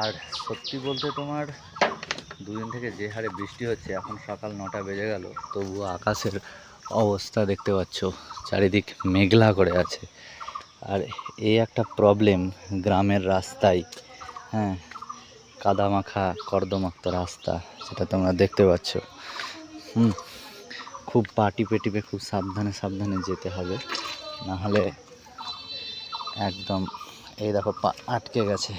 আর সত্যি বলতে তোমার দুদিন থেকে যে হারে বৃষ্টি হচ্ছে, এখন সকাল নটা বেজে গেল, তবুও আকাশের অবস্থা দেখতে পাচ্ছ, চারিদিক মেঘলা করে আছে। আর এই একটা প্রবলেম গ্রামের রাস্তায় হ্যাঁ কাদামাখা, কর্দমাক্ত রাস্তা, সেটা তোমরা দেখতে পাচ্ছ। হুম, খুব পাটি টিপে টিপে খুব সাবধানে সাবধানে যেতে হবে, নাহলে একদম এই দেখো, পা আটকে গেছে।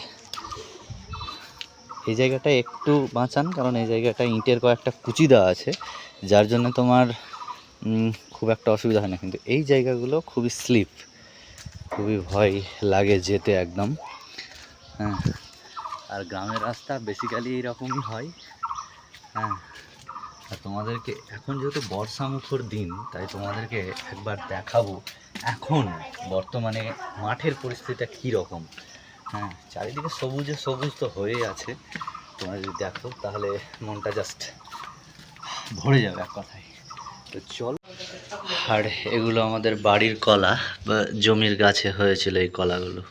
এই জায়গাটা একটু বাঁচান, কারণ এই জায়গাটা ইঁটের কয়েকটা কুচি দেওয়া আছে, যার জন্য তোমার খুব একটা অসুবিধা হয় না। কিন্তু এই জায়গাগুলো খুবই স্লিপ, খুবই ভয় লাগে যেতে একদম। হ্যাঁ আর গ্রামের রাস্তা বেসিক্যালি এইরকমই হয়। হ্যাঁ আর তোমাদেরকে এখন যেহেতু বর্ষা মুখর দিন, তাই তোমাদেরকে একবার দেখাবো এখন বর্তমানে মাঠের পরিস্থিতিটা কী রকম হ্যাঁ। চারিদিকে সবুজে সবুজ তো হয়েই আছে। তোমরা যদি দেখো তাহলে মনটা জাস্ট ভরে যাবে এক কথায়। তো চল। আর এগুলো আমাদের বাড়ির কলা বা জমির গাছে হয়েছিল এই কলাগুলো।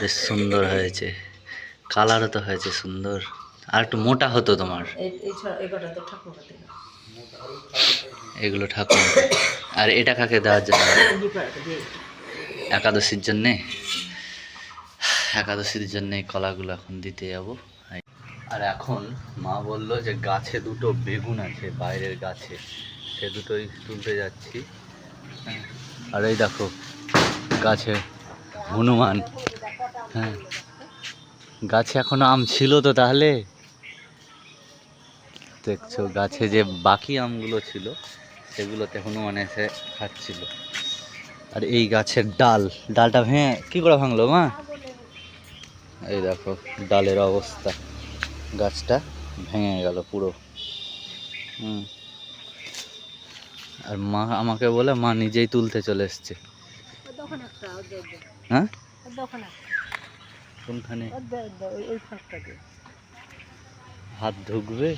বেশ সুন্দর হয়েছে। কালারও তো হয়েছে সুন্দর। আর একটু মোটা হতো তোমার। এগুলো ঠাকুর আর এটা কাকে দেওয়ার জন্য? একাদশীর জন্যে? একাদশীর জন্য এই কলাগুলো এখন দিতে যাব। আর এখন মা বলল যে গাছে দুটো বেগুন আছে, বাইরের গাছে। সে দুটোই তুলতে যাচ্ছি। আর এই দেখো, গাছে হনুমান। হ্যাঁ। গাছে এখনও আম ছিল তো তাহলে? দেখছ, গাছে যে বাকি আমগুলো ছিল, সেগুলোতে হনুমান এসে খাচ্ছিল। আর এই গাছের ডাল, ডালটা ভেঙে কি করে ভাঙলো মা? এই দেখো ডালের অবস্থা। গাছটা ভেঙে গেল পুরো। হুম। আর মা আমাকে বলে মা নিজেই তুলতে চলে এসছে। হ্যাঁ? হাত ঢুকবে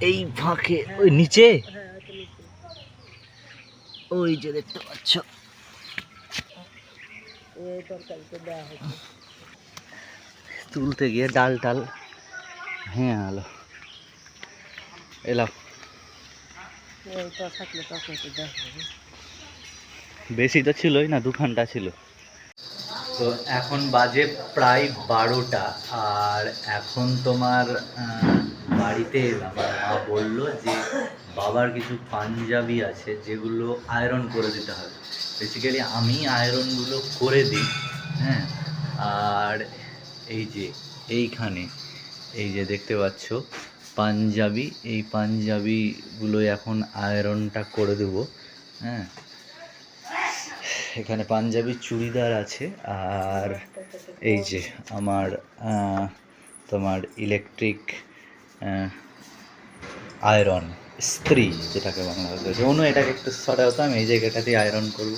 এই ফাঁকে, ওই নিচে। ওই যে দেখতে পাচ্ছ। এই তরকারিতে দেওয়া হয়েছে। তুলতে গিয়ে ডাল টাল হ্যাঁ গেল। এলাম বেশি তো ছিলই না দুখানটা ছিল। তো এখন বাজে প্রায় বারোটা আর এখন তোমার বাড়িতে এলাম। মা বলল যে বাবার কিছু পাঞ্জাবি আছে যেগুলো আয়রন করে দিতে হবে। বেসিক্যালি আমি আয়রনগুলো করে দিই হ্যাঁ? আর এই যে এইখানে, এই যে দেখতে পাচ্ছ, পাঞ্জাবি, এই পাঞ্জাবিগুলো এখন আয়রনটা করে দেবো হ্যাঁ? এখানে পাঞ্জাবি চুড়িদার আছে, আর এই যে আমার তোমার ইলেকট্রিক আয়রন স্ত্রী যেটাকে বাংলা বলতে অনু এটাকে একটু সরাও তো আমি এই জায়গাটাতে আয়রন করব।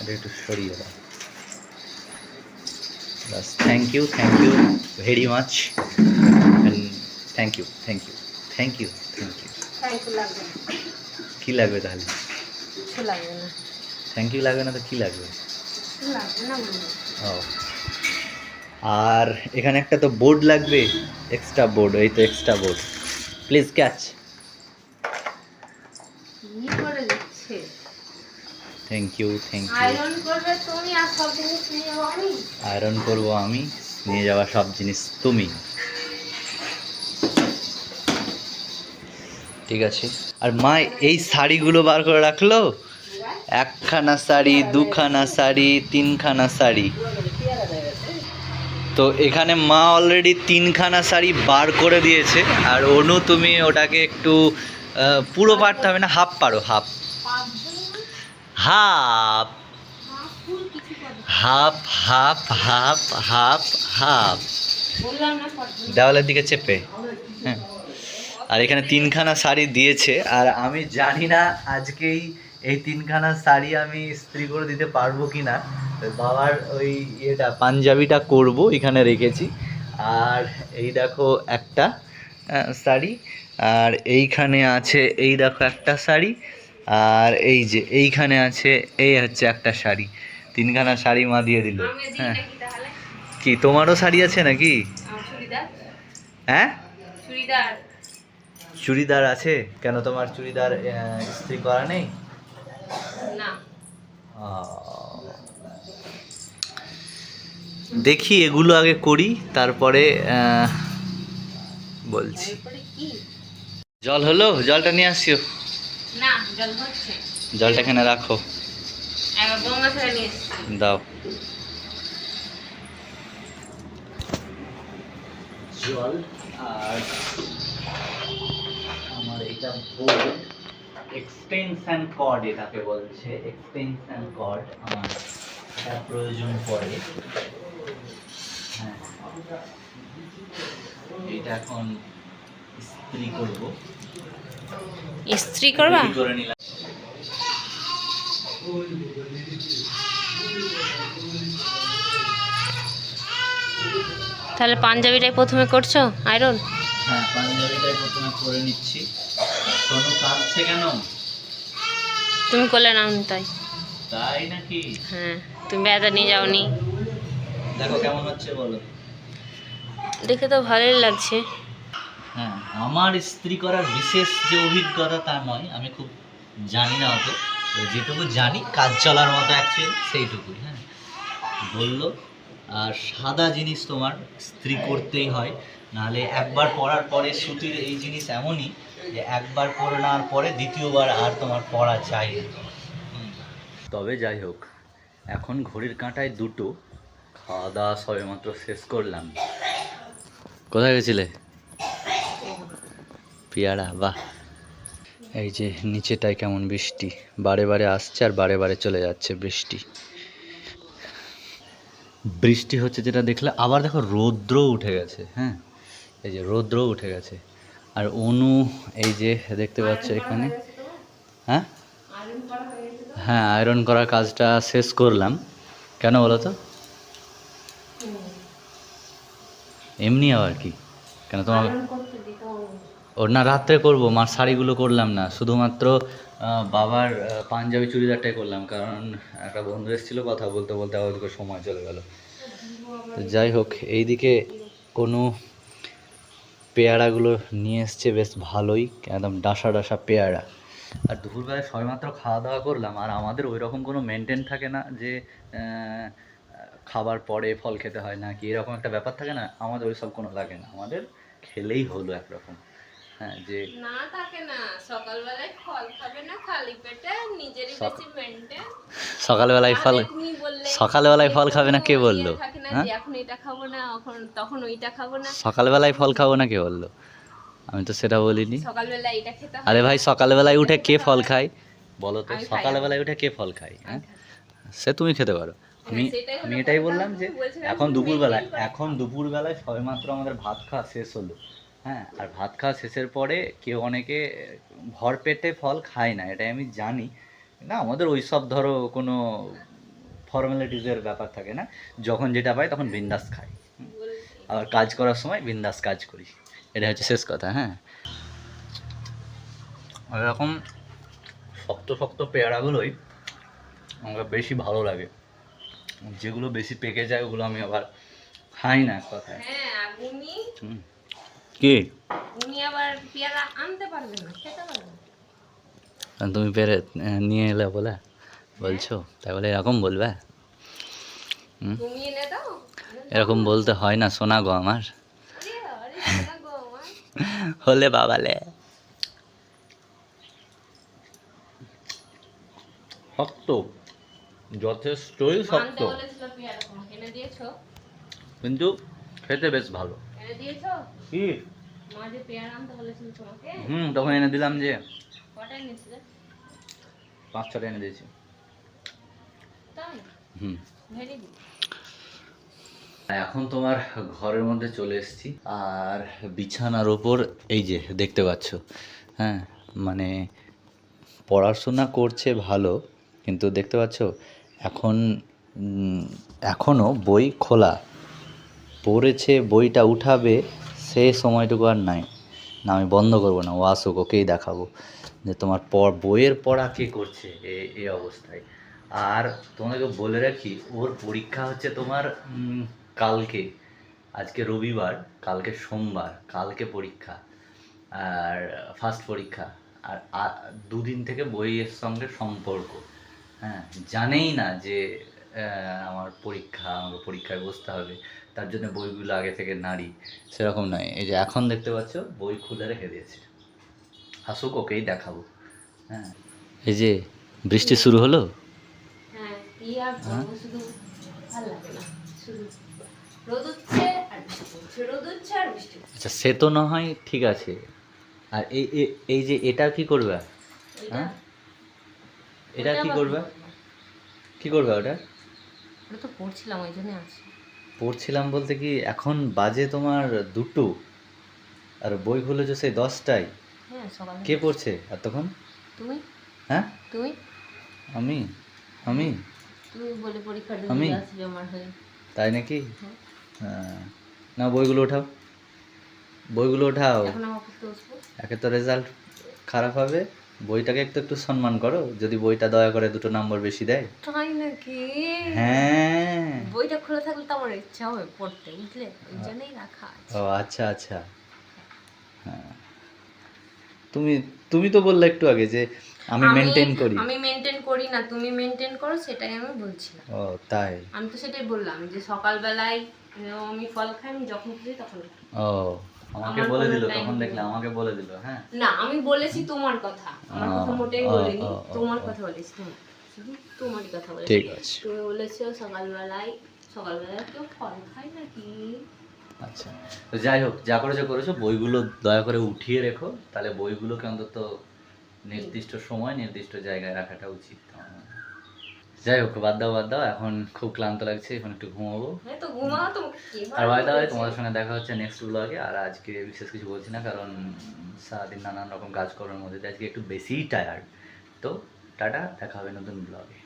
এটা একটু সরিয়ে দাও। বাস thank you thank you very much thank you thank you thank you thank you thank কী লাগবে তাহলে? থ্যাংক ইউ লাগবে না তো কী লাগবে? ও। আর এখানে একটা তো বোর্ড লাগবে এক্সট্রা বোর্ড এই তো extra board please catch thank you thank you iron করবে তুমি আর সব জিনিস নিয়ে যাব আমি? আয়রন করব আমি নিয়ে যাওয়া সব জিনিস তুমি। ঠিক আছে। আর মা এই শাড়িগুলো বার করে রাখল? একখানা শাড়ি দুখানা শাড়ি তিনখানা শাড়ি। তো এখানে মা অলরেডি তিনখানা শাড়ি বার করে দিয়েছে। আর অনু, তুমি ওটাকে একটু পুরো পারতে হবে না হাফ পারো half half half half half half half. দেওয়ালের দিকে চেপে। হ্যাঁ। আর এখানে তিনখানা শাড়ি দিয়েছে। আর আমি জানি না আজকেই এই তিনখানা শাড়ি আমি ইস্ত্রি করে দিতে পারব কি না বাবার ওই ইয়েটা পাঞ্জাবিটা করব এখানে রেখেছি। আর এই দেখো একটা শাড়ি। আর এইখানে আছে এই দেখো একটা শাড়ি। আর এই যে এইখানে আছে এই হচ্ছে একটা শাড়ি। তিনখানা শাড়ি মা দিয়ে দিল। হ্যাঁ। কি তোমারও শাড়ি আছে নাকি? হ্যাঁ? চুড়িদার। আছে? কেন তোমার চুড়িদার ইস্ত্রি করা নেই? না। দেখি এগুলো আগে করি তারপরে বলছি। জল হলো? জলটা নিয়ে আসিও। না জল হচ্ছে। জলটা এখানে রাখো। দাও। জল আর আমার এটা বোর্ড এক্সটেনশন কর্ড এটাকে বলছে এক্সটেনশন কর্ড আমার। এটা প্রয়োজন পড়ে। হ্যাঁ। এটা এখন ইস্ত্রি করব। ইস্ত্রি করবা? করে নিলাম। তাহলে পাঞ্জাবিটাই প্রথমে করছ আয়রন? হ্যাঁ পাঞ্জাবিটাই প্রথমে করে নিচ্ছি। সোনু কাঁদছে কেন? তুমি করলে নাও তাই। তাই নাকি? হ্যাঁ। তুমি বেড়াতে নিয়ে যাওনি। দেখো কেমন হচ্ছে বলো। দেখে তো ভালোই লাগছে। হ্যাঁ আমার স্ত্রী করার বিশেষ যে অভিজ্ঞতা তা নয় আমি খুব জানি না অত। যেটুকু জানি কাজ চলার মতো অ্যাকচুয়ালি সেইটুকুই হ্যাঁ। বলল আর সাদা জিনিস তোমার স্ত্রী করতেই হয়। নাহলে একবার পরার পরে সুতির এই জিনিস এমনই যে একবার পরে নেওয়ার পরে দ্বিতীয়বার আর তোমার পরা চাই না। তবে যাই হোক এখন ঘড়ির কাঁটায় দুটো। খাওয়া দাওয়া সবে মাত্র শেষ করলাম। কোথায় গেছিলে? পেয়ারা, বাহ। এই যে নিচেটায় কেমন বৃষ্টি। বারে বারে আসছে আর বারে বারে চলে যাচ্ছে বৃষ্টি। বৃষ্টি হচ্ছে যেটা দেখলে, আবার দেখো রৌদ্র উঠে গেছে হ্যাঁ? এই যে রৌদ্র উঠে গেছে। আর অনু, এই যে দেখতে পাচ্ছ এখানে হ্যাঁ? হ্যাঁ আয়রন করার কাজটা শেষ করলাম। কেন বলো তো? এমনি আবার কি? কেন তোমার ওর না রাত্রে করব মার শাড়িগুলো করলাম না। শুধুমাত্র বাবার পাঞ্জাবি চুড়িদারটাই করলাম কারণ একটা বন্ধু এসেছিল কথা বলতে বলতে আবার সময় চলে গেল। তো যাই হোক এইদিকে কোনো পেয়ারাগুলো নিয়ে এসছে বেশ ভালোই একদম ডাসা ডাসা পেয়ারা। আর দুপুরবেলায় সবেমাত্র খাওয়া দাওয়া করলাম আর আমাদের ওই রকম কোনো মেনটেন থাকে না যে খাবার পরে ফল খেতে হয় না কি এরকম একটা ব্যাপার থাকে না আমাদের ওই সব কোনো লাগে না আমাদের খেলেই হলো একরকম হ্যাঁ যে না থাকে না সকালবেলায় ফল খাবে না খালি পেটে নিজেরই বেশি মেনটেন সকালবেলায় ফল সকালবেলায় ফল খাবে না কে বলল? হ্যাঁ? এখন এটা খাব না এখন তখন ওইটা খাব না। সকালবেলায় ফল খাব না কে বলল? আমি তো সেটা বলিনি। সকালবেলা এটা খেতে আরে ভাই সকালবেলায় উঠে কে ফল খায়? বলো তো আমি। সকালবেলায় উঠে কে ফল খায় হ্যাঁ? সে তুমি খেতে পারো। আমি সেটাই আমি এটাই বললাম যে এখন দুপুরবেলায়। এখন দুপুরবেলায় সবেমাত্র আমাদের ভাত খাওয়া শেষ হলো হ্যাঁ? আর ভাত খাওয়া শেষের পরে কেউ অনেকে ভর পেটে ফল খায় না এটাই আমি জানি। না আমাদের ওই সব ধরো কোনো ফর্মালিটিসের ব্যাপার থাকে না। যখন যেটা পাই তখন বিন্দাস খাই। আবার কাজ করার সময় বিন্দাস কাজ করি। এটা হচ্ছে শেষ কথা হ্যাঁ। এরকম শক্ত শক্ত পেয়ারাগুলোই আমাকে বেশি ভালো লাগে। যেগুলো বেশি পেকে যায় ওগুলো আমি আবার খাই না এক কথায়। হ্যাঁ কি? উনি আবার পেয়ারা আনতে পারবে না খেতে পারবে কারণ তুমি পেরে নিয়ে এলে বলে বলছো তাই বলে এরকম বলবে? এরকম বলতে হয় না শোনা গো আমার আরে আরে শোনা গো আমার হলে বাবালে। শক্ত যথেষ্টই শক্ত। কিন্তু খেতে বেশ ভালো। কি? হুম তখন এনে দিলাম যে পাঁচ ছটা এনে দিয়েছি। হুম। Very good. এখন তোমার ঘরের মধ্যে চলে এসেছি। আর বিছানার ওপর এই যে দেখতে পাচ্ছ হ্যাঁ মানে পড়াশোনা করছে ভালো কিন্তু দেখতে পাচ্ছ এখন উম, এখনও বই খোলা। পড়েছে বইটা উঠাবে সে সময়টুকু আর নাই। না আমি বন্ধ করব না ও আসুক ওকেই দেখাবো। যে তোমার বইয়ের পড়া কে করছে এই অবস্থায়। আর তোমাকে বলে রাখি ওর পরীক্ষা হচ্ছে তোমার কালকে আজকে রবিবার কালকে সোমবার কালকে পরীক্ষা আর ফার্স্ট পরীক্ষা আর দুদিন থেকে বইয়ের সঙ্গে সম্পর্ক। হ্যাঁ জানেই না যে আমার পরীক্ষা আমাকে পরীক্ষায় বসতে হবে তার জন্য বইগুলো আগে থেকে নাড়ি সেরকম নয়। এই যে এখন দেখতে পাচ্ছ বই খুলে রেখে দিয়েছে। আসুক ওকেই দেখাবো। হ্যাঁ। এই যে বৃষ্টি শুরু হলো? হ্যাঁ করব শুধু ভালো লাগে না শুধু রোদ উঠছে আর বৃষ্টি পড়ছে রোদ উঠছে আর বৃষ্টি আচ্ছা সে তো না হয় ঠিক আছে। আর এই এই যে এটা কি করবে? হ্যাঁ? এটা কি করবে? কি করবে ওটা? ওটা তো পড়ছিলাম ওই জন্য আছি। পড়ছিলাম বলতে কি এখন বাজে তোমার দুটো। আর বই খুলেছো সেই দশটায়। হ্যাঁ কে পড়ছে? আর তখন? তুমি? হ্যাঁ? তুমি? আমি? আমি? তুমি বলে পরীক্ষা আমি? আমার হয়ে। তাই নাকি? হ্যাঁ। না বইগুলো ওঠাও বইগুলো ওঠাও একে তো রেজাল্ট খারাপ হবে। বইটাকে একটু একটু সম্মান করো। যদি বইটা দয়া করে দুটো নম্বর বেশি দেয়। তাই নাকি? হ্যাঁ। বইটা খুলে থাকলে তো আমার ইচ্ছা হবে পড়তে বুঝলে? ওই জন্যই রাখা আছে। ও আচ্ছা আচ্ছা। হ্যাঁ। তুমি তুমি তো বললে একটু আগে যে আমি মেনটেন করি। আমি মেনটেন করি না তুমি মেনটেন করো সেটাই আমি বলছি ও তাই? আমি তো সেটাই বললাম যে সকালবেলায় আমি ফল খাই আমি যখন খুশি তখন ও আমাকে বলে দিল তখন নেই। দেখলাম আমাকে বলে দিল হ্যাঁ? না আমি বলেছি তোমার কথা। আমার কথা মোটেই বলিনি তোমার কথা বলেছি তোমার শুধু তোমারই কথা বলেছি। ঠিক আছে। তুমি বলেছ সকালবেলায় সকালবেলায় কেউ ফল খায় নাকি? আচ্ছা তো যাই হোক যা করেছ করেছ বইগুলো দয়া করে উঠিয়ে রেখো তাহলে বইগুলোকে অন্তত নির্দিষ্ট সময় নির্দিষ্ট জায়গায় রাখাটা উচিত। যাই হোক বাদ দাও বাদ দাও। এখন খুব ক্লান্ত লাগছে এখন একটু ঘুমাবো। হ্যাঁ আর বাদ দাও? তোমাদের সঙ্গে দেখা হচ্ছে নেক্সট ব্লগে আর আজকে বিশেষ কিছু বলছি না কারণ সারাদিন নানান রকম কাজ করার মধ্যে আজকে একটু বেশিই টায়ার্ড তো টাটা দেখা হবে নতুন ব্লগে